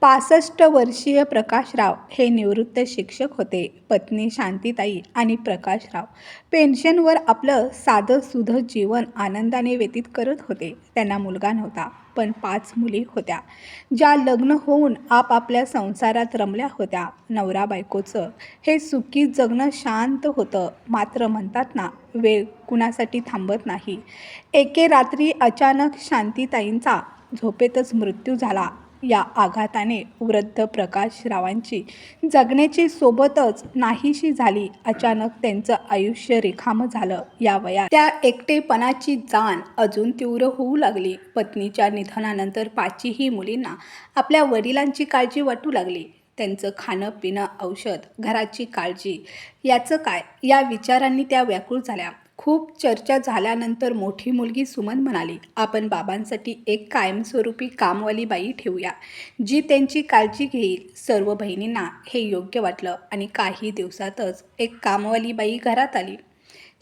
पासष्ट वर्षीय प्रकाशराव हे निवृत्त शिक्षक होते. पत्नी शांतीताई आणि प्रकाशराव पेन्शनवर आपलं साधं सुधं जीवन आनंदाने व्यतीत करत होते. त्यांना मुलगा नव्हता पण पाच मुली होत्या ज्या लग्न होऊन आपापल्या संसारात रमल्या होत्या. नवरा बायकोचं हे सुखी जगणं शांत होतं मात्र म्हणतात ना वेळ कुणासाठी थांबत नाही. एके रात्री अचानक शांतीताईंचा झोपेतच मृत्यू झाला. या आघाताने वृद्ध प्रकाशरावांची जगण्याची सोबतच नाहीशी झाली. अचानक त्यांचं आयुष्य रेखाम झालं. या वयात त्या एकटेपणाची जाण अजून तीव्र होऊ लागली. पत्नीच्या निधनानंतर पाचीही मुलींना आपल्या वडिलांची काळजी वाटू लागली. त्यांचं खाणं पिणं औषध घराची काळजी याचं काय? या विचारांनी त्या व्याकुळ झाल्या. खूप चर्चा झाल्यानंतर मोठी मुलगी सुमन म्हणाली आपण बाबांसाठी एक कायमस्वरूपी कामवाली बाई ठेवूया जी त्यांची काळजी घेईल. सर्व बहिणींना हे योग्य वाटलं आणि काही दिवसातच एक कामवाली बाई घरात आली.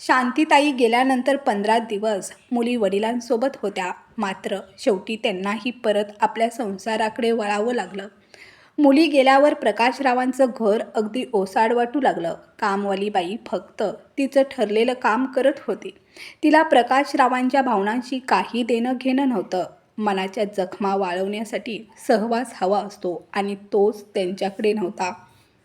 शांतीताई गेल्यानंतर पंधरा दिवस मुली वडिलांसोबत होत्या. मात्र शेवटी त्यांनाही परत आपल्या संसाराकडे वळावं लागलं. मुली गेल्यावर प्रकाशरावांचं घर अगदी ओसाड वाटू लागलं. कामवाली बाई फक्त तिचं ठरलेलं काम करत होती. तिला प्रकाशरावांच्या भावनांशी काही देणं घेणं नव्हतं. मनाच्या जखमा वाळवण्यासाठी सहवास हवा असतो आणि तोच त्यांच्याकडे नव्हता.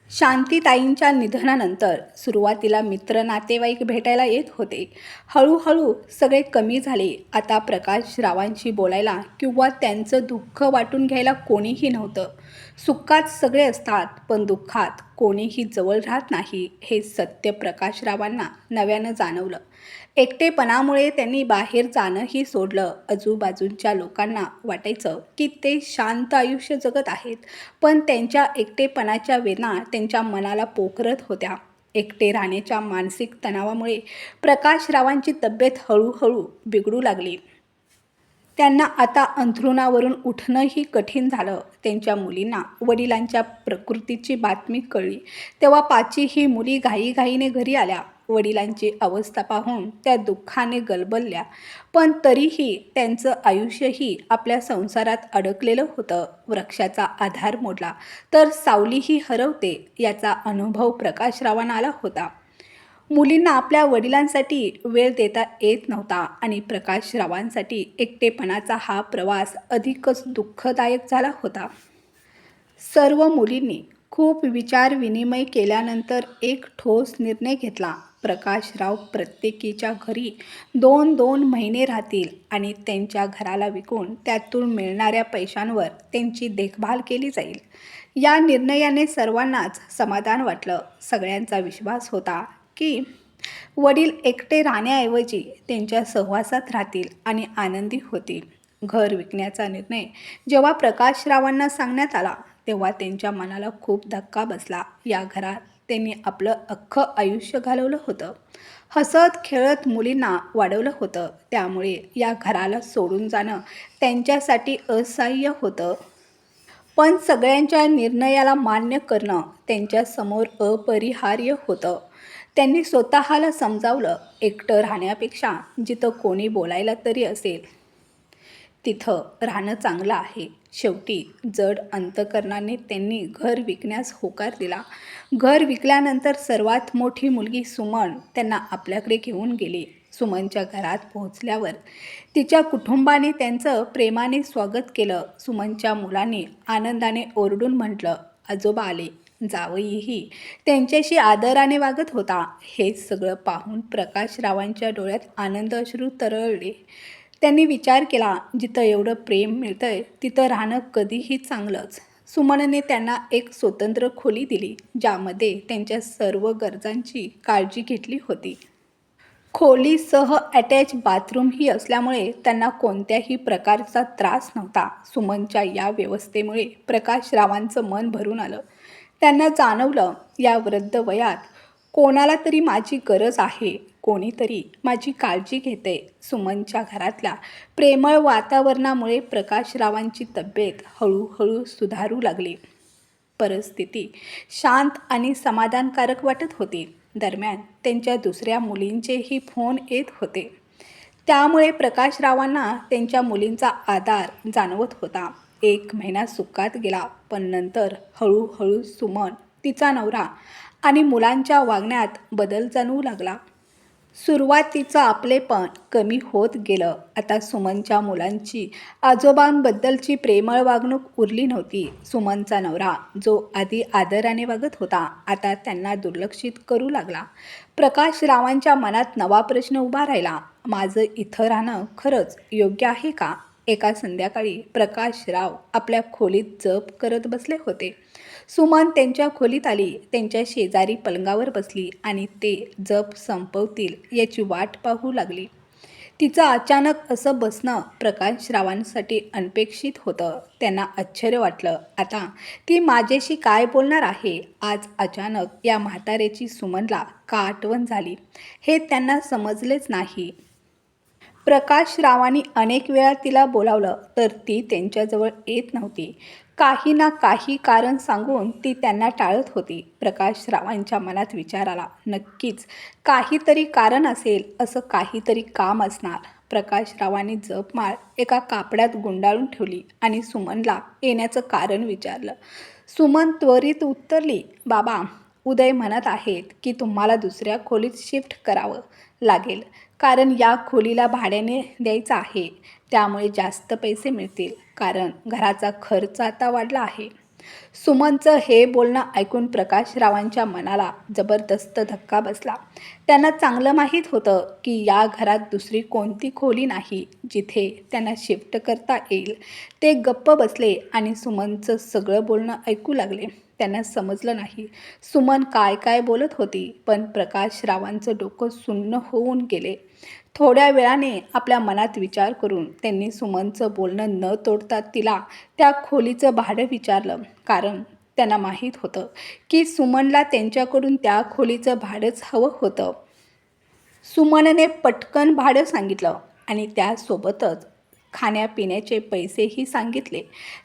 शांतीताईंच्या निधनानंतर सुरुवातीला मित्र नातेवाईक भेटायला येत होते. हळूहळू सगळे कमी झाले. आता प्रकाशरावांशी बोलायला किंवा त्यांचं दुःख वाटून घ्यायला कोणीही नव्हतं. सुखात सगळे असतात पण दुःखात कोणीही जवळ राहत नाही हे सत्य प्रकाशरावांना नव्यानं जाणवलं. एकटेपणामुळे त्यांनी बाहेर जाणंही सोडलं. आजूबाजूंच्या लोकांना वाटायचं की ते शांत आयुष्य जगत आहेत पण त्यांच्या एकटेपणाच्या वेदना त्यांच्या मनाला पोखरत होत्या. एकटे राहण्याच्या मानसिक तणावामुळे प्रकाशरावांची तब्येत हळूहळू बिघडू लागली. त्यांना आता अंथरुणावरून उठणंही कठीण झालं. त्यांच्या मुलींना वडिलांच्या प्रकृतीची बातमी कळली. तेव्हा पाची ही मुली घाईघाईने घरी आल्या. वडिलांची अवस्था पाहून त्या दुःखाने गलबलल्या. पण तरीही त्यांचं आयुष्यही आपल्या संसारात अडकलेलं होतं. वृक्षाचा आधार मोडला. तर सावलीही हरवते याचा अनुभव प्रकाशरावांना आला होता. मुलींना आपल्या वडिलांसाठी वेळ देता येत नव्हता आणि प्रकाशरावांसाठी एकटेपणाचा हा प्रवास अधिकच दुःखदायक झाला होता. सर्व मुलींनी खूप विचारविनिमय केल्यानंतर एक ठोस निर्णय घेतला. प्रकाशराव प्रत्येकीच्या घरी दोन दोन महिने राहतील आणि त्यांच्या घराला विकून त्यातून मिळणाऱ्या पैशांवर त्यांची देखभाल केली जाईल. या निर्णयाने सर्वांनाच समाधान वाटलं. सगळ्यांचा विश्वास होता. की वडील एकटे राहण्याऐवजी त्यांच्या सहवासात राहतील आणि आनंदी होतील. घर विकण्याचा निर्णय जेव्हा प्रकाशरावांना सांगण्यात आला तेव्हा त्यांच्या मनाला खूप धक्का बसला. या घरात त्यांनी आपलं अख्खं आयुष्य घालवलं होतं. हसत खेळत मुलींना वाढवलं होतं. त्यामुळे या घराला सोडून जाणं त्यांच्यासाठी असह्य होतं. पण सगळ्यांच्या निर्णयाला मान्य करणं त्यांच्यासमोर अपरिहार्य होतं. त्यांनी स्वतःला समजावलं एकटं राहण्यापेक्षा जिथं कोणी बोलायला तरी असेल. तिथं राहणं चांगलं आहे. शेवटी जड अंतकरणाने त्यांनी घर विकण्यास होकार दिला. घर विकल्यानंतर सर्वात मोठी मुलगी सुमन त्यांना आपल्याकडे घेऊन गेली. सुमनच्या घरात पोहोचल्यावर तिच्या कुटुंबाने त्यांचं प्रेमाने स्वागत केलं. सुमनच्या मुलांनी आनंदाने ओरडून म्हटलं आजोबा आले. जावईही. त्यांच्याशी आदराने वागत होता. हे सगळं पाहून प्रकाशरावांच्या डोळ्यात आनंद अश्रू तरळले. त्यांनी विचार केला जिथं एवढं प्रेम मिळतंय तिथं राहणं कधीही चांगलंच. सुमनने त्यांना एक स्वतंत्र खोली दिली ज्यामध्ये त्यांच्या सर्व गरजांची काळजी घेतली होती. खोलीसह अटॅच बाथरूमही असल्यामुळे त्यांना कोणत्याही प्रकारचा त्रास नव्हता. सुमनच्या या व्यवस्थेमुळे प्रकाशरावांचं मन भरून आलं. त्यांना जाणवलं या वृद्ध वयात कोणाला तरी माझी गरज आहे कोणीतरी माझी काळजी घेते. सुमनच्या घरातल्या प्रेमळ वातावरणामुळे प्रकाशरावांची तब्येत हळूहळू सुधारू लागली. परिस्थिती शांत आणि समाधानकारक वाटत होती. दरम्यान त्यांच्या दुसऱ्या मुलींचेही फोन येत होते. त्यामुळे प्रकाशरावांना त्यांच्या मुलींचा आधार जाणवत होता. एक महिना सुखात गेला पण नंतर हळूहळू सुमन तिचा नवरा आणि मुलांच्या वागण्यात बदल जाणवू लागला. सुरुवातीचं आपलेपण कमी होत गेलं. आता सुमनच्या मुलांची आजोबांबद्दलची प्रेमळ वागणूक उरली नव्हती. सुमनचा नवरा जो आधी आदराने वागत होता आता त्यांना दुर्लक्षित करू लागला. प्रकाश रावांच्या मनात नवा प्रश्न उभा राहिला. माझं इथं राहणं खरंच योग्य आहे का? एका संध्याकाळी प्रकाश राव आपल्या खोलीत जप करत बसले होते. सुमन त्यांच्या खोलीत आली त्यांच्या शेजारी पलंगावर बसली आणि ते जप संपवतील याची वाट पाहू लागली. तिचं अचानक असं बसणं प्रकाश रावांसाठी अनपेक्षित होतं. त्यांना आश्चर्य वाटलं. आता ती माझ्याशी काय बोलणार आहे? आज अचानक या म्हाताऱ्याची सुमनला का आठवण झाली. हे त्यांना समजलेच नाही. प्रकाश रावांनी अनेक वेळा तिला बोलावलं तर ती त्यांच्याजवळ येत नव्हती. काही ना काही कारण सांगून ती त्यांना टाळत होती. प्रकाश रावांच्या मनात विचार आला नक्कीच काहीतरी कारण असेल असं काहीतरी काम असणार. प्रकाश रावांनी जपमाळ एका कापड्यात गुंडाळून ठेवली आणि सुमनला येण्याचं कारण विचारलं. सुमन त्वरित उत्तरली बाबा उदय म्हणत आहेत की तुम्हाला दुसऱ्या खोलीत शिफ्ट करावं लागेल. कारण या खोलीला भाड्याने द्यायचं आहे. त्यामुळे जास्त पैसे मिळतील कारण घराचा खर्च आता वाढला आहे. सुमनचं हे बोलणं ऐकून प्रकाश रावांच्या मनाला जबरदस्त धक्का बसला. त्यांना चांगलं माहीत होतं की या घरात दुसरी कोणती खोली नाही जिथे त्यांना शिफ्ट करता येईल. ते गप्प बसले आणि सुमनचं सगळं बोलणं ऐकू लागले. त्यांना समजलं नाही सुमन काय काय बोलत होती पण प्रकाश रावांचं डोकं सुन्न होऊन गेले. थोड्या वेळाने आपल्या मनात विचार करून त्यांनी सुमनचं बोलणं न तोडता तिला त्या खोलीचं भाडं विचारलं. कारण त्यांना माहीत होतं की सुमनला त्यांच्याकडून त्या खोलीचं भाडंच हवं होतं. सुमनने पटकन भाडं सांगितलं आणि त्यासोबतच खाण्यापिण्याचे पैसेही सांगितले.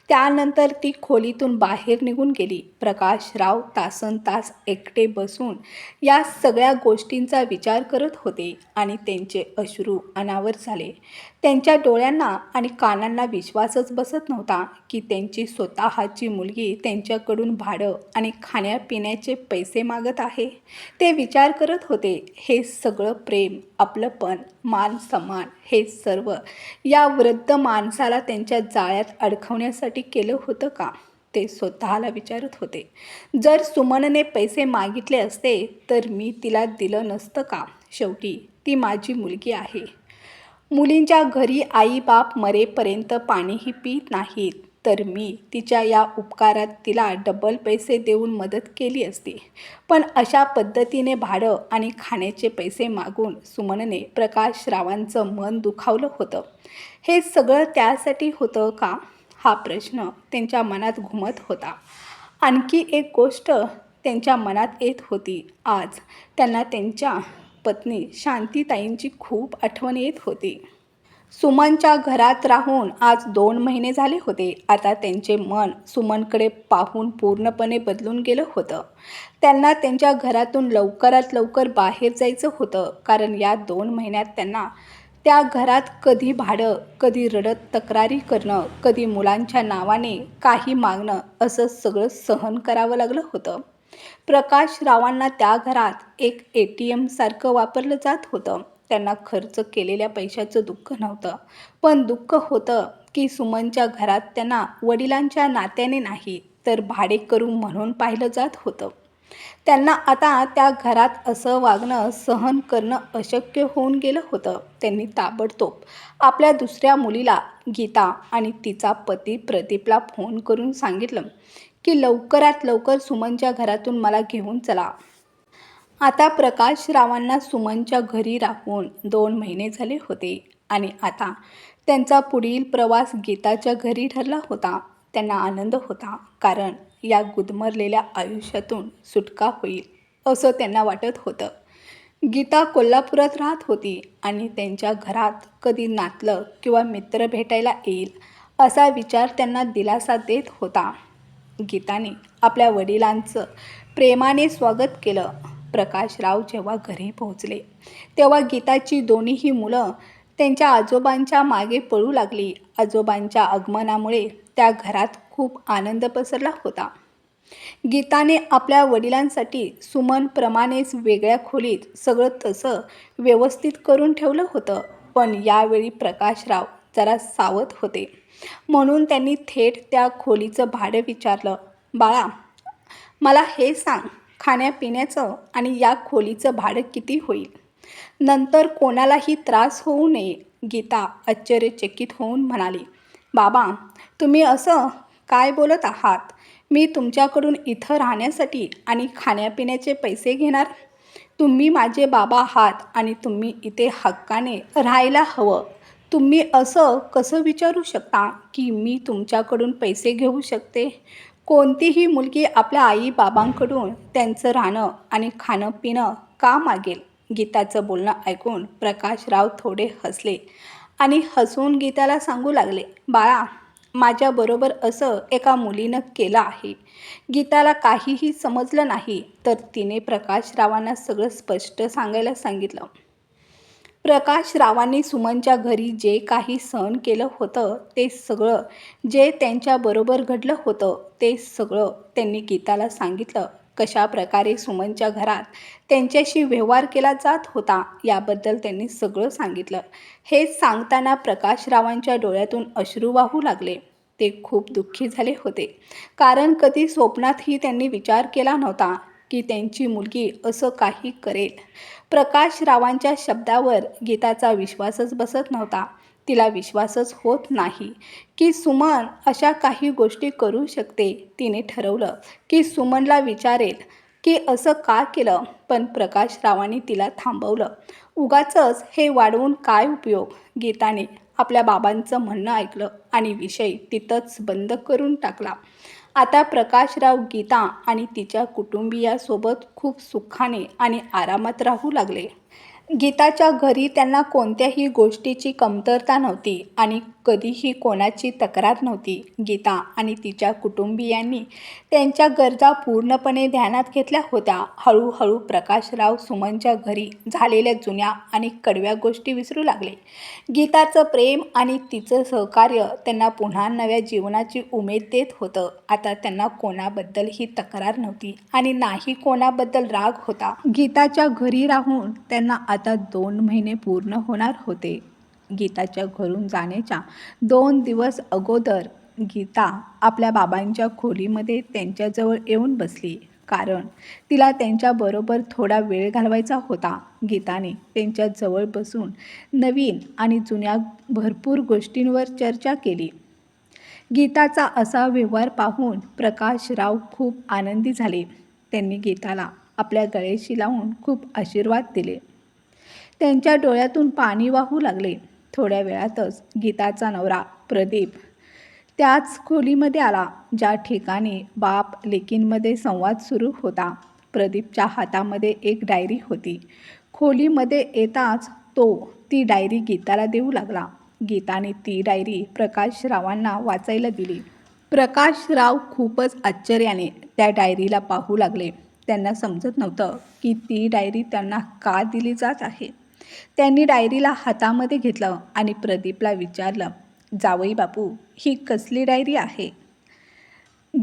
त्यानंतर ती खोलीतून बाहेर निघून गेली. प्रकाश राव तासन तास एकटे बसून या सगळ्या गोष्टींचा विचार करत होते आणि त्यांचे अश्रू अनावर झाले. त्यांच्या डोळ्यांना आणि कानांना विश्वासच बसत नव्हता की त्यांची स्वतःची मुलगी त्यांच्याकडून भाडं आणि खाण्यापिण्याचे पैसे मागत आहे. ते विचार करत होते हे सगळं प्रेम आपलंपण मान सन्मान हे सर्व या वृद्ध माणसाला त्यांच्या जाळ्यात अडकवण्यासाठी केलं होतं का? ते स्वतःला विचारत होते. जर सुमनने पैसे मागितले असते तर मी तिला दिलं नसतं का? शेवटी ती माझी मुलगी आहे. मुलींच्या घरी आई बाप मरेपर्यंत पाणीही पित नाहीत. तर मी तिच्या या उपकारात तिला डबल पैसे देऊन मदत केली असती. पण अशा पद्धतीने भाडं आणि खाण्याचे पैसे मागून सुमनने प्रकाश रावांचं मन दुखावलं होतं. हे सगळं त्यासाठी होतं का? हा प्रश्न त्यांच्या मनात घुमत होता. आणखी एक गोष्ट त्यांच्या मनात येत होती. आज त्यांना त्यांच्या पत्नी शांतीताईंची खूप आठवण येत होती. सुमनच्या घरात राहून आज दोन महिने झाले होते. आता त्यांचे मन सुमनकडे पाहून पूर्णपणे बदलून गेलं होतं. त्यांना त्यांच्या घरातून लवकरात लवकर बाहेर जायचं होतं. कारण या दोन महिन्यात त्यांना त्या घरात कधी भाडं कधी रडत तक्रारी करणं कधी मुलांच्या नावाने काही मागणं असं सगळं सहन करावं लागलं होतं. प्रकाश रावांना त्या घरात एक ए टी एमसारखं वापरलं जात होतं. त्यांना खर्च केलेल्या पैशाचं दुःख नव्हतं. पण दुःख होतं की सुमनच्या घरात त्यांना वडिलांच्या नात्याने नाही तर भाडे करू म्हणून पाहिलं जात होतं. त्यांना आता त्या घरात असं वागणं सहन करणं अशक्य होऊन गेलं होतं. त्यांनी ताबडतोब आपल्या दुसऱ्या मुलीला गीता आणि तिचा पती प्रदीपला फोन करून सांगितलं की लवकरात लवकर सुमनच्या घरातून मला घेऊन चला. आता प्रकाश रावांना सुमनच्या घरी राहून दोन महिने झाले होते आणि आता त्यांचा पुढील प्रवास गीताच्या घरी ठरला होता. त्यांना आनंद होता कारण या गुदमरलेल्या आयुष्यातून सुटका होईल असं त्यांना वाटत होतं. गीता कोल्हापुरात राहत होती आणि त्यांच्या घरात कधी नातलं किंवा मित्र भेटायला येईल असा विचार त्यांना दिलासा देत होता. गीताने आपल्या वडिलांचं प्रेमाने स्वागत केलं. प्रकाशराव जेव्हा घरी पोहोचले तेव्हा गीताची दोन्हीही मुलं त्यांच्या आजोबांच्या मागे पळू लागली. आजोबांच्या आगमनामुळे त्या घरात खूप आनंद पसरला होता. गीताने आपल्या वडिलांसाठी सुमनप्रमाणेच वेगळ्या खोलीत सगळं तसं व्यवस्थित करून ठेवलं होतं. पण यावेळी प्रकाशराव जरा सावध होते. म्हणून त्यांनी थेट त्या खोलीचं भाडं विचारलं बाळा मला हे सांग खाण्यापिण्याचं आणि या खोलीचं भाडं किती होईल? नंतर कोणालाही त्रास होऊ नये गीता आश्चर्यचकित होऊन म्हणाली. बाबा तुम्ही असं काय बोलत आहात? मी तुमच्याकडून इथं राहण्यासाठी आणि खाण्यापिण्याचे पैसे घेणार? तुम्ही माझे बाबा आहात आणि तुम्ही इथे हक्काने राहायला हवं. तुम्ही असं कसं विचारू शकता की मी तुमच्याकडून पैसे घेऊ शकते? कोणतीही मुलगी आपल्या आई बाबांकडून त्यांचं राहणं आणि खाणं पिणं का मागेल? गीताचं बोलणं ऐकून प्रकाशराव थोडे हसले आणि हसून गीताला सांगू लागले बाळा माझ्याबरोबर असं एका मुलीनं केलं आहे. गीताला काहीही समजलं नाही. तर तिने प्रकाशरावांना सगळं स्पष्ट सांगायला सांगितलं. प्रकाशरावांनी सुमनच्या घरी जे काही सहन केलं होतं ते सगळं जे त्यांच्याबरोबर घडलं होतं ते सगळं त्यांनी गीताला सांगितलं. कशा प्रकारे सुमनच्या घरात त्यांच्याशी व्यवहार केला जात होता याबद्दल त्यांनी सगळं सांगितलं. हे सांगताना प्रकाशरावांच्या डोळ्यातून अश्रू वाहू लागले. ते खूप दुःखी झाले होते. कारण कधी स्वप्नातही त्यांनी विचार केला नव्हता की त्यांची मुलगी असं काही करेल. प्रकाशरावांच्या शब्दावर गीताचा विश्वासच बसत नव्हता. तिला विश्वासच होत नाही. की सुमन अशा काही गोष्टी करू शकते तिने ठरवलं. की सुमनला विचारेल की असं का केलं पण प्रकाशरावांनी तिला थांबवलं. उगाचंच हे वाढवून काय उपयोग? गीताने आपल्या बाबांचं म्हणणं ऐकलं आणि विषय तिथंच बंद करून टाकला. आता प्रकाशराव गीता आणि तिच्या कुटुंबियासोबत खूप सुखाने आणि आरामात राहू लागले. गीताच्या घरी त्यांना कोणत्याही गोष्टीची कमतरता नव्हती आणि कधीही कोणाची तक्रार नव्हती. गीता आणि तिच्या कुटुंबियांनी त्यांच्या गरजा पूर्णपणे ध्यानात घेतल्या होत्या. हळूहळू प्रकाशराव सुमनच्या घरी झालेल्या जुन्या आणि कडव्या गोष्टी विसरू लागले. गीताचं प्रेम आणि तिचं सहकार्य त्यांना पुन्हा नव्या जीवनाची उमेद देत होतं. आता त्यांना कोणाबद्दलही तक्रार नव्हती आणि नाही कोणाबद्दल राग होता. गीताच्या घरी राहून त्यांना आता दोन महिने पूर्ण होणार होते. गीताच्या घरून जाण्याच्या दोन दिवस अगोदर गीता आपल्या बाबांच्या खोलीमध्ये त्यांच्याजवळ येऊन बसली. कारण तिला त्यांच्याबरोबर थोडा वेळ घालवायचा होता. गीताने त्यांच्याजवळ बसून नवीन आणि जुन्या भरपूर गोष्टींवर चर्चा केली. गीताचा असा व्यवहार पाहून प्रकाशराव खूप आनंदी झाले. त्यांनी गीताला आपल्या गळेशी लावून खूप आशीर्वाद दिले. त्यांच्या डोळ्यातून पाणी वाहू लागले. थोड्या वेळातच गीताचा नवरा प्रदीप. त्याच खोलीमध्ये आला ज्या ठिकाणी बाप लेकींमध्ये संवाद सुरू होता. प्रदीपच्या हातामध्ये एक डायरी होती. खोलीमध्ये येताच तो ती डायरी गीताला देऊ लागला. गीताने ती डायरी प्रकाशरावांना वाचायला दिली. प्रकाशराव खूपच आश्चर्याने त्या डायरीला पाहू लागले. त्यांना समजत नव्हतं की ती डायरी त्यांना का दिली जात आहे. त्यांनी डायरीला हातामध्ये घेतलं आणि प्रदीपला विचारलं जावई बापू ही कसली डायरी आहे?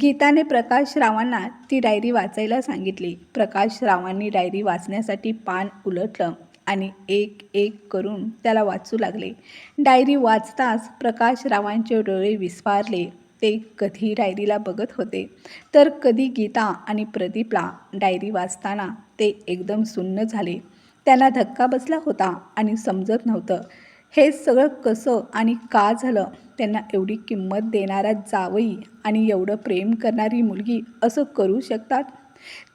गीताने प्रकाशरावांना ती डायरी वाचायला सांगितली. प्रकाशरावांनी डायरी वाचण्यासाठी पान उलटलं आणि एक एक करून त्याला वाचू लागले. डायरी वाचताच प्रकाशरावांचे डोळे विस्फारले. ते कधी डायरीला बघत होते? तर कधी गीता आणि प्रदीपला डायरी वाचताना ते एकदम सुन्न झाले. त्यांना धक्का बसला होता आणि समजत नव्हतं. हे सगळं कसं आणि का झालं? त्यांना एवढी किंमत देणारा जावई आणि एवढं प्रेम करणारी मुलगी असं करू शकतात?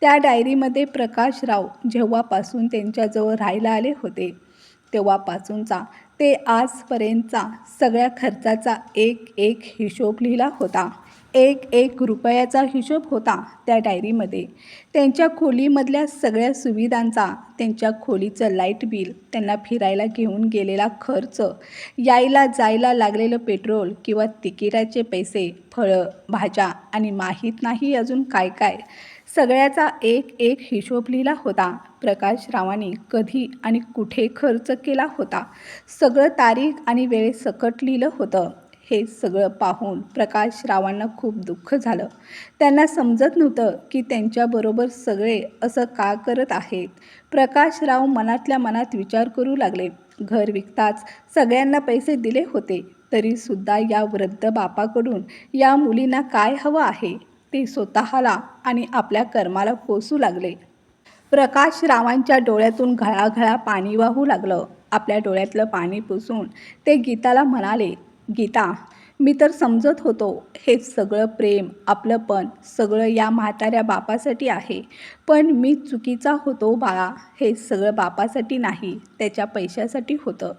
त्या डायरीमध्ये प्रकाशराव जेव्हापासून त्यांच्याजवळ राहायला आले होते तेव्हापासूनचा ते आजपर्यंतचा सगळ्या खर्चाचा एक एक हिशोब लिहिला होता. एक एक रुपयाचा हिशोब होता त्या डायरीमध्ये. त्यांच्या खोलीमधल्या सगळ्या सुविधांचा त्यांच्या खोलीचं लाइट बिल त्यांना फिरायला घेऊन गेलेला खर्च यायला जायला लागलेलं पेट्रोल किंवा तिकिटाचे पैसे फळं भाज्या आणि माहीत नाही अजून काय काय सगळ्याचा एक एक हिशोब लिहिला होता. प्रकाश रावाने कधी आणि कुठे खर्च केला होता? सगळं तारीख आणि वेळेसकट लिहिलं होतं. हे सगळं पाहून प्रकाश रावांना खूप दुःख झालं. त्यांना समजत नव्हतं की त्यांच्याबरोबर सगळे असं का करत आहेत. प्रकाश राव मनातल्या मनात विचार करू लागले. घर विकताच सगळ्यांना पैसे दिले होते. तरीसुद्धा या वृद्ध बापाकडून या मुलींना काय हवं आहे? ते स्वतःला आणि आपल्या कर्माला कोसू लागले. प्रकाश रावांच्या डोळ्यातून घळाघळा पाणी वाहू लागलं. आपल्या डोळ्यातलं पाणी पुसून ते गीताला म्हणाले गीता मी तर समजत होतो हे सगळं प्रेम आपलं पण सगळं या म्हाताऱ्या बापासाठी आहे. पण मी चुकीचा होतो बाळा हे सगळं बापासाठी नाही त्याच्या पैशासाठी होतं.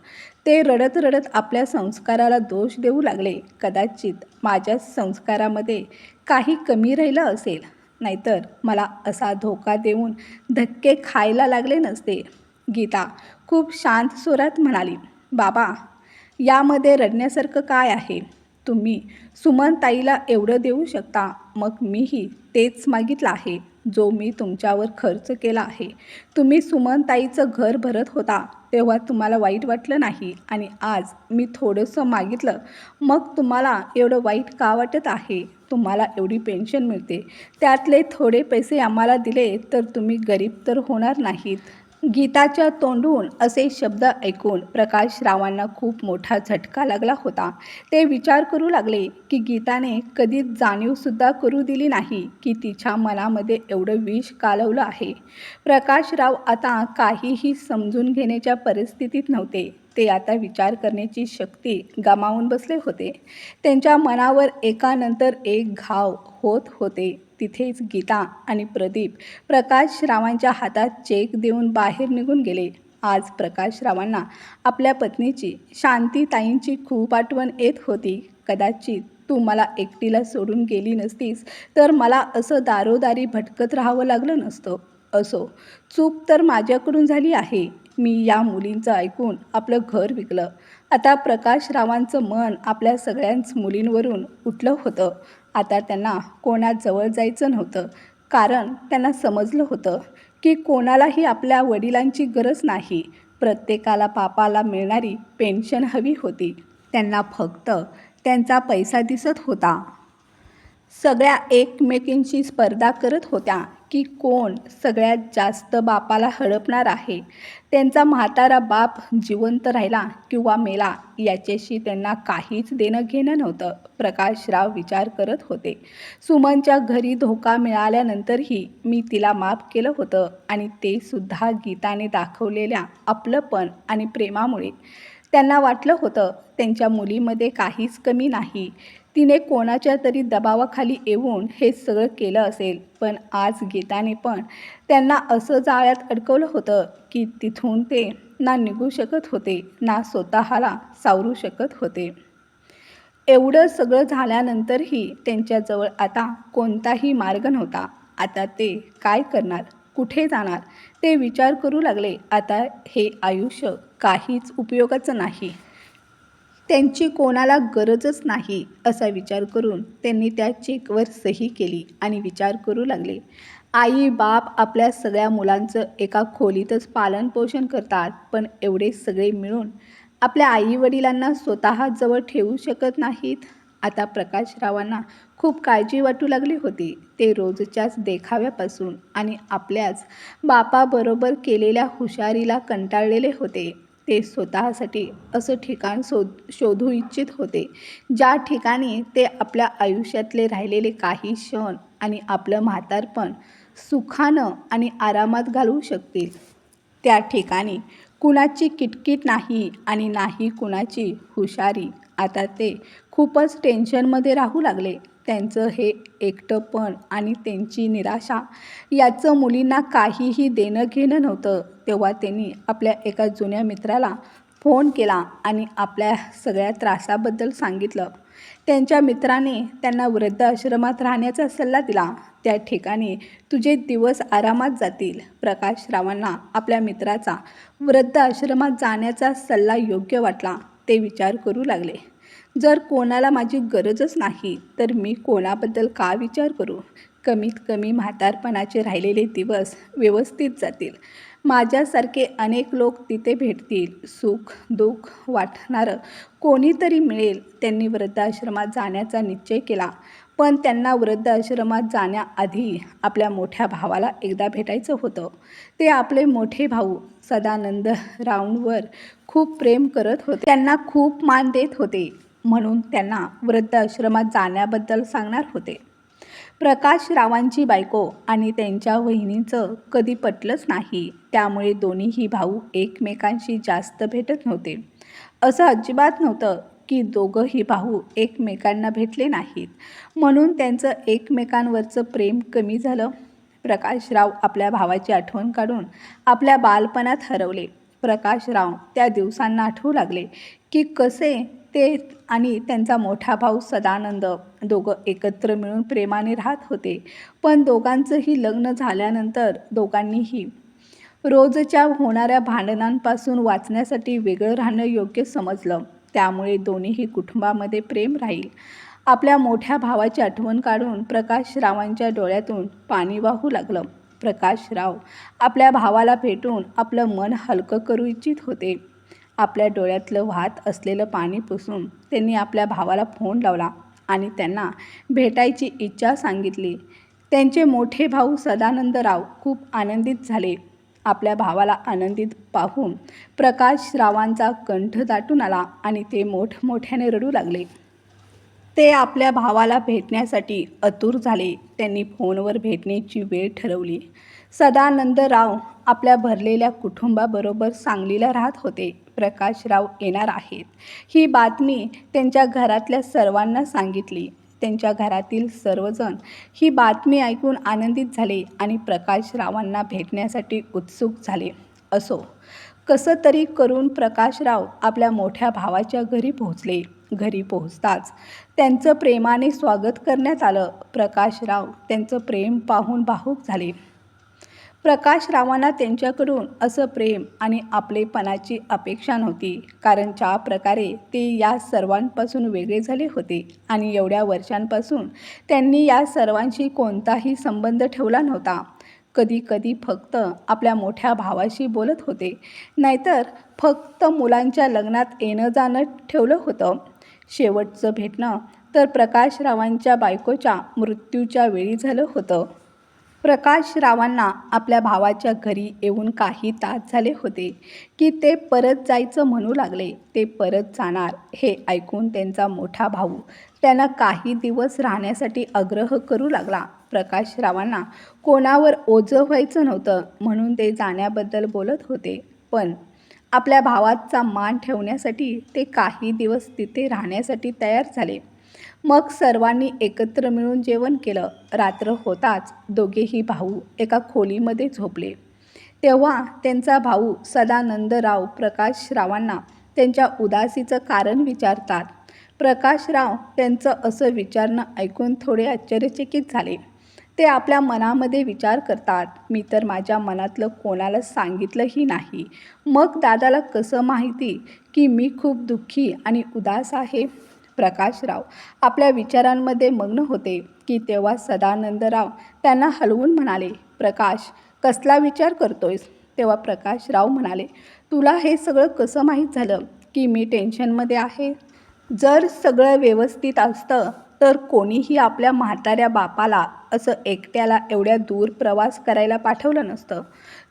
ते रडत रडत आपल्या संस्काराला दोष देऊ लागले. कदाचित माझ्या संस्कारामध्ये काही कमी राहिलं असेल. नाहीतर मला असा धोका देऊन धक्के खायला लागले नसते. गीता खूप शांत स्वरात म्हणाली बाबा यामध्ये रडण्यासारखं काय आहे? तुम्ही सुमनताईला एवढं देऊ शकता? मग मीही तेच मागितलं आहे जो मी तुमच्यावर खर्च केला आहे. तुम्ही सुमनताईचं घर भरत होता तेव्हा तुम्हाला वाईट वाटलं नाही आणि आज मी थोडंसं मागितलं. मग तुम्हाला एवढं वाईट का वाटत आहे? तुम्हाला एवढी पेन्शन मिळते. त्यातले थोडे पैसे आम्हाला दिले तर तुम्ही गरीब तर होणार नाहीत. गीताच्या तोंडून असे शब्द ऐकून प्रकाश रावांना खूप मोठा झटका लागला होता. ते विचार करू लागले की गीताने कधीच जाणीवसुद्धा करू दिली नाही की तिच्या मनामध्ये एवढं विष कालवलं आहे. प्रकाशराव आता काहीही समजून घेण्याच्या परिस्थितीत नव्हते. ते आता विचार करण्याची शक्ती गमावून बसले होते. त्यांच्या मनावर एकानंतर एक घाव होत होते. तिथेच गीता आणि प्रदीप प्रकाश रावांच्या हातात चेक देऊन बाहेर निघून गेले. आज प्रकाश रावांना आपल्या पत्नीची शांतीताईंची खूप आठवण येत होती. कदाचित तू मला एकटीला सोडून गेली नसतीस तर मला असं दारोदारी भटकत राहावं लागलं नसतं. असो चूक तर माझ्याकडून झाली आहे. मी या मुलींचं ऐकून आपलं घर विकलं. आता प्रकाश रावांचं मन आपल्या सगळ्यांच मुलींवरून उठलं होतं. आता त्यांना कोणाजवळ जायचं नव्हतं. कारण त्यांना समजलं होतं की कोणालाही आपल्या वडिलांची गरज नाही. प्रत्येकाला पापाला मिळणारी पेन्शन हवी होती. त्यांना फक्त त्यांचा पैसा दिसत होता. सगळ्या एकमेकींशी स्पर्धा करत होत्या. की कोण सगळ्यात जास्त बापाला हडपणार आहे? त्यांचा म्हातारा बाप जिवंत राहिला किंवा मेला याच्याशी त्यांना काहीच देणं घेणं नव्हतं प्रकाशराव विचार करत होते. सुमनच्या घरी धोका मिळाल्यानंतरही मी तिला माफ केलं होतं आणि ते सुद्धा गीताने दाखवलेल्या आपलंपण आणि प्रेमामुळे. त्यांना वाटलं होतं त्यांच्या मुलीमध्ये काहीच कमी नाही. तिने कोणाच्या तरी दबावाखाली येऊन हे सगळं केलं असेल पण आज गीताने पण त्यांना असं जाळ्यात अडकवलं होतं की तिथून ते ना निघू शकत होते ना स्वतःला सावरू शकत होते. एवढं सगळं झाल्यानंतरही त्यांच्याजवळ आता कोणताही मार्ग नव्हता. आता ते काय करणार? कुठे जाणार? ते विचार करू लागले. आता हे आयुष्य काहीच उपयोगाचं नाही. त्यांची कोणाला गरजच नाही असा विचार करून त्यांनी त्या चेकवर सही केली आणि विचार करू लागले. आई बाप आपल्या सगळ्या मुलांचं एका खोलीतच पालनपोषण करतात पण एवढे सगळे मिळून आपल्या आईवडिलांना स्वतः ठेवू शकत नाहीत? आता प्रकाशरावांना खूप काळजी वाटू लागली होती. ते रोजच्याच देखाव्यापासून आणि आपल्याच बापाबरोबर केलेल्या हुशारीला कंटाळलेले होते. ते स्वतःसाठी असं ठिकाण शोध शोधू इच्छित होते. ज्या ठिकाणी ते आपल्या आयुष्यातले राहिलेले काही क्षण आणि आपलं म्हातारपण सुखानं आणि आरामात घालवू शकतील. त्या ठिकाणी कुणाची किटकिट नाही आणि नाही कुणाची हुशारी. आता ते खूपच टेन्शनमध्ये राहू लागले. त्यांचं हे एकटंपण आणि त्यांची निराशा याचं मुलींना काहीही देणं घेणं नव्हतं. तेव्हा त्यांनी आपल्या एका जुन्या मित्राला फोन केला आणि आपल्या सगळ्या त्रासाबद्दल सांगितलं. त्यांच्या मित्राने त्यांना वृद्ध आश्रमात राहण्याचा सल्ला दिला. त्या ठिकाणी तुझे दिवस आरामात जातील. प्रकाश रावांना आपल्या मित्राचा वृद्ध आश्रमात जाण्याचा सल्ला योग्य वाटला. ते विचार करू लागले. जर कोणाला माझी गरजच नाही तर मी कोणाबद्दल का विचार करू? कमीत कमी म्हातारपणाचे राहिलेले दिवस व्यवस्थित जातील. माझ्यासारखे अनेक लोक तिथे भेटतील. सुख दुःख वाटणारं कोणीतरी मिळेल. त्यांनी वृद्धाश्रमात जाण्याचा निश्चय केला. पण त्यांना वृद्धाश्रमात जाण्याआधी आपल्या मोठ्या भावाला एकदा भेटायचं होतं. ते आपले मोठे भाऊ सदानंद राऊंडवर खूप प्रेम करत होते. त्यांना खूप मान देत होते. म्हणून त्यांना वृद्धाश्रमात जाण्याबद्दल सांगणार होते. प्रकाश रावांची बायको आणि त्यांच्या वहिनीचं कधी पटलंच नाही. त्यामुळे दोन्हीही भाऊ एकमेकांशी जास्त भेटत नव्हते. असं अजिबात नव्हतं की दोघंही भाऊ एकमेकांना भेटले नाहीत. म्हणून त्यांचं एकमेकांवरचं प्रेम कमी झालं. प्रकाशराव आपल्या भावाची आठवण काढून आपल्या बालपणात हरवले. प्रकाशराव त्या दिवसांना आठवू लागले की कसे ते आणि त्यांचा मोठा भाऊ सदानंद दोघं एकत्र मिळून प्रेमाने राहत होते. पण दोघांचंही लग्न झाल्यानंतर दोघांनीही रोजच्या होणाऱ्या भांडणांपासून वाचण्यासाठी वेगळं राहणं योग्य समजलं. त्यामुळे दोन्हीही कुटुंबामध्ये प्रेम राहील. आपल्या मोठ्या भावाची आठवण काढून प्रकाशरावांच्या डोळ्यातून पाणी वाहू लागलं. प्रकाशराव आपल्या भावाला भेटून आपलं मन हलकं करू इच्छित होते. आपल्या डोळ्यातलं वाहत असलेलं पाणी पुसून त्यांनी आपल्या भावाला फोन लावला आणि त्यांना भेटायची इच्छा सांगितली. त्यांचे मोठे भाऊ सदानंदराव खूप आनंदित झाले. आपल्या भावाला आनंदित पाहून प्रकाशरावांचा कंठ दाटून आला आणि ते मोठमोठ्याने रडू लागले. ते आपल्या भावाला भेटण्यासाठी आतुर झाले. त्यांनी फोनवर भेटण्याची वेळ ठरवली. सदानंदराव आपल्या भरलेल्या कुटुंबाबरोबर सांगलीला राहत होते. प्रकाशराव येणार आहेत. ही बातमी त्यांच्या घरातल्या सर्वांना सांगितली. त्यांच्या घरातील सर्वजण ही बातमी ऐकून आनंदित झाले आणि प्रकाशरावांना भेटण्यासाठी उत्सुक झाले. असो कसं तरी करून प्रकाशराव आपल्या मोठ्या भावाच्या घरी पोहोचले. घरी पोहोचताच त्यांचं प्रेमाने स्वागत करण्यात आलं. प्रकाशराव त्यांचं प्रेम पाहून भावूक झाले. प्रकाशरावांना त्यांच्याकडून असं प्रेम आणि आपलेपणाची अपेक्षा नव्हती. कारण ज्या प्रकारे ते या सर्वांपासून वेगळे झाले होते आणि एवढ्या वर्षांपासून त्यांनी या सर्वांशी कोणताही संबंध ठेवला नव्हता. कधी कधी फक्त आपल्या मोठ्या भावाशी बोलत होते. नाहीतर फक्त मुलांच्या लग्नात येणं जाणं ठेवलं होतं. शेवटचं भेटणं तर प्रकाशरावांच्या बायकोच्या मृत्यूच्या वेळी झालं होतं. प्रकाशरावांना आपल्या भावाच्या घरी येऊन काही तास झाले होते की ते परत जायचं म्हणू लागले. ते परत जाणार हे ऐकून त्यांचा मोठा भाऊ त्यांना काही दिवस राहण्यासाठी आग्रह करू लागला. प्रकाशरावांना कोणावर ओझं व्हायचं नव्हतं म्हणून ते जाण्याबद्दल बोलत होते. पण आपल्या भावाचा मान ठेवण्यासाठी ते काही दिवस तिथे राहण्यासाठी तयार झाले. मग सर्वांनी एकत्र मिळून जेवण केलं. रात्र होताच दोघेही भाऊ एका खोलीमध्ये झोपले. तेव्हा त्यांचा भाऊ सदानंदराव प्रकाशरावांना त्यांच्या उदासीचं कारण विचारतात. प्रकाशराव त्यांचं असं विचारणं ऐकून थोडे आश्चर्यचकित झाले. ते आपल्या मनामध्ये विचार करतात. मी तर माझ्या मनातलं कोणाला सांगितलंही नाही. मग दादाला कसं माहिती की मी खूप दुःखी आणि उदास आहे? प्रकाशराव आपल्या विचारांमध्ये मग्न होते की तेव्हा सदानंदराव त्यांना हलवून म्हणाले प्रकाश कसला विचार करतोयस? तेव्हा प्रकाशराव म्हणाले तुला हे सगळं कसं माहीत झालं की मी टेन्शनमध्ये आहे? जर सगळं व्यवस्थित असतं तर कोणीही आपल्या म्हाताऱ्या बापाला असं एकट्याला एवढ्या दूर प्रवास करायला पाठवलं नसतं.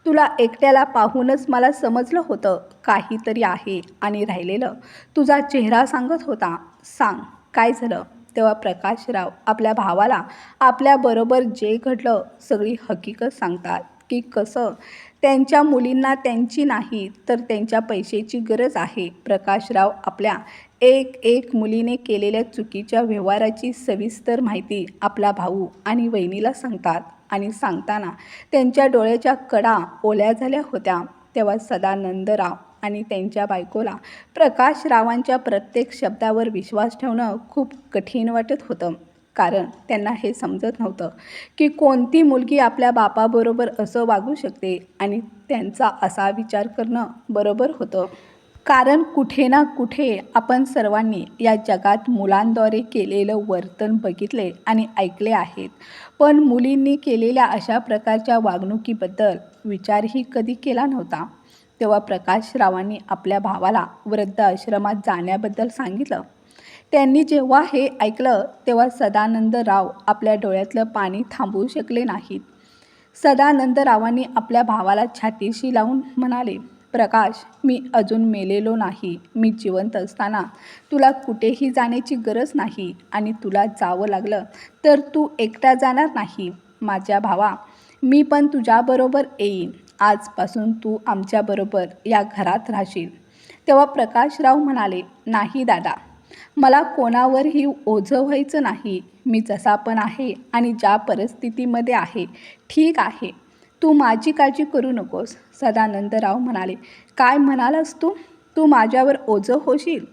तुला एकट्याला पाहूनच मला समजलं होतं काहीतरी आहे आणि राहिलेलं. तुझा चेहरा सांगत होता सांग काय झालं? तेव्हा प्रकाशराव आपल्या भावाला आपल्याबरोबर जे घडलं सगळी हकीकत सांगतात की कसं? त्यांच्या मुलींना त्यांची नाही तर त्यांच्या पैशाची गरज आहे. प्रकाशराव आपल्या एक एक मुलीने केलेल्या चुकीच्या व्यवहाराची सविस्तर माहिती आपला भाऊ आणि वहिनीला सांगतात आणि सांगताना त्यांच्या डोळ्याच्या कडा ओल्या झाल्या होत्या. तेव्हा सदानंदराव आणि त्यांच्या बायकोला प्रकाश रावांच्या प्रत्येक शब्दावर विश्वास ठेवणं खूप कठीण वाटत होतं. कारण त्यांना हे समजत नव्हतं की कोणती मुलगी आपल्या बापाबरोबर असं वागू शकते आणि त्यांचा असा विचार करणं बरोबर होतं. कारण कुठे ना कुठे आपण सर्वांनी या जगात मुलांद्वारे केलेलं वर्तन बघितले आणि ऐकले आहेत. पण मुलींनी केलेल्या अशा प्रकारच्या वागणुकीबद्दल विचारही कधी केला नव्हता. तेव्हा प्रकाश रावांनी आपल्या भावाला वृद्ध आश्रमात जाण्याबद्दल सांगितलं. त्यांनी जेव्हा हे ऐकलं तेव्हा सदानंद राव आपल्या डोळ्यातलं पाणी थांबवू शकले नाहीत. सदानंद रावांनी आपल्या भावाला छातीशी लावून म्हणाले प्रकाश मी अजून मेलेलो नाही. मी जिवंत असताना तुला कुठेही जाण्याची गरज नाही आणि तुला जावं लागलं तर तू एकटा जाणार नाही. माझ्या भावा मी पण तुझ्याबरोबर येईन. आजपासून तू आमच्याबरोबर या घरात राहशील. तेव्हा प्रकाशराव म्हणाले नाही दादा मला कोणावरही ओझं व्हायचं नाही. मी जसा पण आहे आणि ज्या परिस्थितीमध्ये आहे ठीक आहे. तू माझी काळजी करू नकोस सदानंदराव म्हणाले. काय म्हणालास तू? तू माझ्यावर ओझं होशील.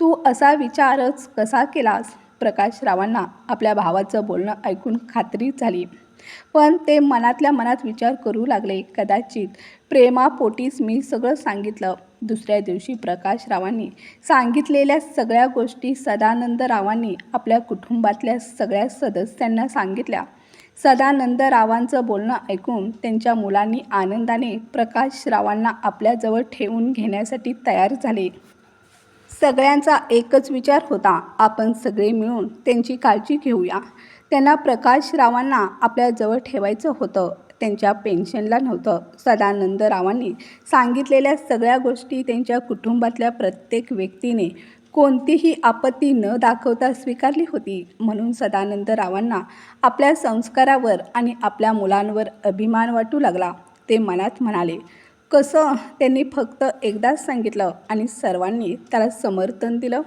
तू असा विचारच कसा केलास? प्रकाशरावांना आपल्या भावाचं बोलणं ऐकून खात्री झाली. पण ते मनातल्या मनात विचार करू लागले. कदाचित प्रेमापोटीच मी सगळं सांगितलं. दुसऱ्या दिवशी प्रकाशरावांनी सांगितलेल्या सगळ्या गोष्टी सदानंदरावांनी आपल्या कुटुंबातल्या सगळ्या सदस्यांना सांगितल्या. सदानंदरावांचं बोलणं ऐकून त्यांच्या मुलांनी आनंदाने प्रकाशरावांना आपल्याजवळ ठेवून घेण्यासाठी तयार झाले. सगळ्यांचा एकच विचार होता आपण सगळे मिळून त्यांची काळजी घेऊया. त्यांना प्रकाशरावांना आपल्याजवळ ठेवायचं होतं त्यांच्या पेन्शनला नव्हतं. सदानंदरावांनी सांगितलेल्या सगळ्या गोष्टी त्यांच्या कुटुंबातल्या प्रत्येक व्यक्तीने कोणतीही आपत्ती न दाखवता स्वीकारली होती म्हणून सदानंदरावांना आपल्या संस्कारावर आणि आपल्या मुलांवर अभिमान वाटू लागला. ते मनात म्हणाले कसं त्यांनी फक्त एकदाच सांगितलं आणि सर्वांनी त्याला समर्थन दिलं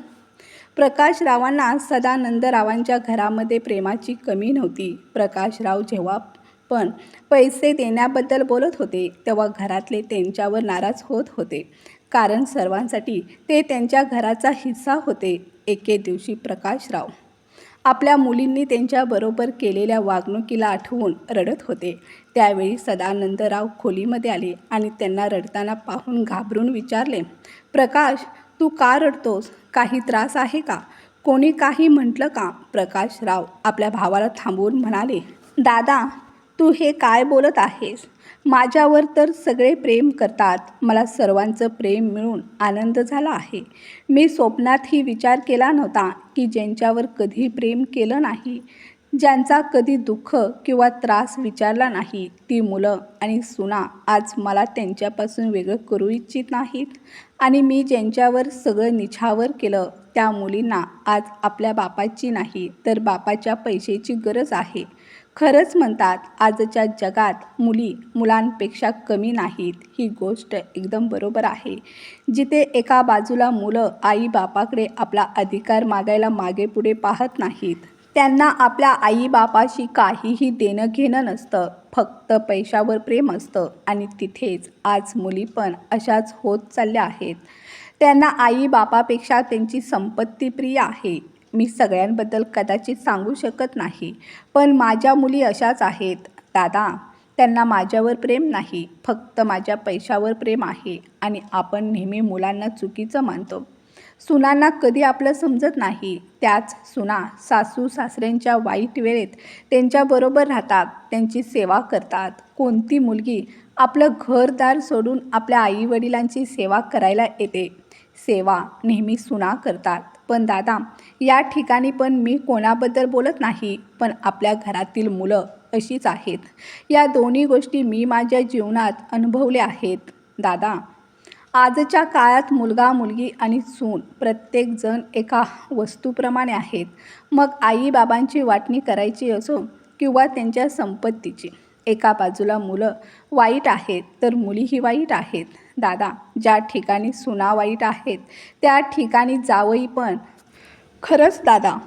प्रकाशरावांना सदानंदरावांच्या घरामध्ये प्रेमाची कमी नव्हती. प्रकाशराव जेव्हा पण पैसे देण्याबद्दल बोलत होते तेव्हा घरातले त्यांच्यावर नाराज होत होते. कारण सर्वांसाठी ते त्यांच्या घराचा हिस्सा होते. एके दिवशी प्रकाशराव आपल्या मुलींनी त्यांच्याबरोबर केलेल्या वागणुकीला आठवून रडत होते. त्यावेळी सदानंदराव खोलीमध्ये आले आणि त्यांना रडताना पाहून घाबरून विचारले प्रकाश तू का रडतोस? काही त्रास आहे का? कोणी काही म्हटलं का? प्रकाशराव आपल्या भावाला थांबवून म्हणाले दादा तू हे काय बोलत आहेस? माझ्यावर तर सगळे प्रेम करतात. मला सर्वांचं प्रेम मिळून आनंद झाला आहे. मी स्वप्नातही विचार केला नव्हता की ज्यांच्यावर कधी प्रेम केलं नाही ज्यांचा कधी दुःख किंवा त्रास विचारला नाही ती मुलं आणि सुना आज मला त्यांच्यापासून वेगळं करू इच्छित नाहीत. आणि मी ज्यांच्यावर सगळं निछावर केलं त्या मुलींना आज आपल्या बापाची नाही तर बापाच्या पैशाची गरज आहे. खरंच म्हणतात आजच्या जगात मुली मुलांपेक्षा कमी नाहीत. ही गोष्ट एकदम बरोबर आहे. जिथे एका बाजूला मुलं आई बापाकडे आपला अधिकार मागायला मागे पुढे पाहत नाहीत त्यांना आपल्या आई बापाशी काहीही देणं घेणं नसतं. फक्त पैशावर प्रेम असतं आणि तिथेच आज मुली पण अशाच होत चालल्या आहेत. त्यांना आई बापापेक्षा त्यांची संपत्ती प्रिय आहे. मी सगळ्यांबद्दल कदाचित सांगू शकत नाही पण माझ्या मुली अशाच आहेत. दादा त्यांना माझ्यावर प्रेम नाही फक्त माझ्या पैशावर प्रेम आहे आणि आपण नेहमी मुलांना चुकीचं मानतो. सुनांना कधी आपलं समजत नाही. त्याच सुना सासू सासऱ्यांच्या वाईट वेळेत त्यांच्याबरोबर राहतात त्यांची सेवा करतात. कोणती मुलगी आपलं घरदार सोडून आपल्या आईवडिलांची सेवा करायला येते. सेवा नेहमी सुना करतात. पण दादा या ठिकाणी पण मी कोणाबद्दल बोलत नाही पण आपल्या घरातील मुलं अशीच आहेत. या दोन्ही गोष्टी मी माझ्या जीवनात अनुभवल्या आहेत. दादा आजच्या काळात मुलगा मुलगी आणि सून प्रत्येकजण एका वस्तूप्रमाणे आहेत. मग आईबाबांची वाटणी करायची असो किंवा त्यांच्या संपत्तीची एका बाजूला मुलं वाईट आहेत तर मुलीही वाईट आहेत. दादा ज्या ठिकाणी सुना वाईट आहेत त्या ठिकाणी जावई पण. खरंच दादा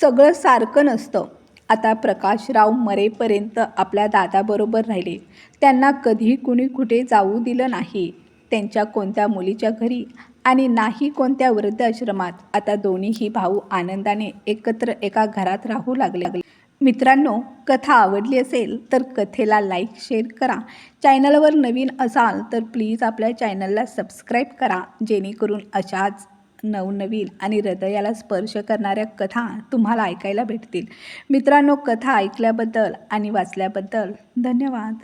सगळं सारखं नसतं. आता प्रकाशराव मरेपर्यंत आपल्या दादाबरोबर राहिले. त्यांना कधी कुणी कुठे जाऊ दिलं नाही. त्यांच्या कोणत्या मुलीच्या घरी आणि नाही कोणत्या वृद्धाश्रमात. आता दोन्हीही भाऊ आनंदाने एकत्र एका घरात राहू लागले. मित्रांनो कथा आवडली असेल तर कथेला लाईक शेअर करा. चॅनलवर नवीन असाल तर प्लीज आपल्या चॅनलला सबस्क्राईब करा. जेणेकरून अशाच नवनवीन आणि हृदयाला स्पर्श करणाऱ्या कथा तुम्हाला ऐकायला भेटतील. मित्रांनो कथा ऐकल्याबद्दल आणि वाचल्याबद्दल धन्यवाद.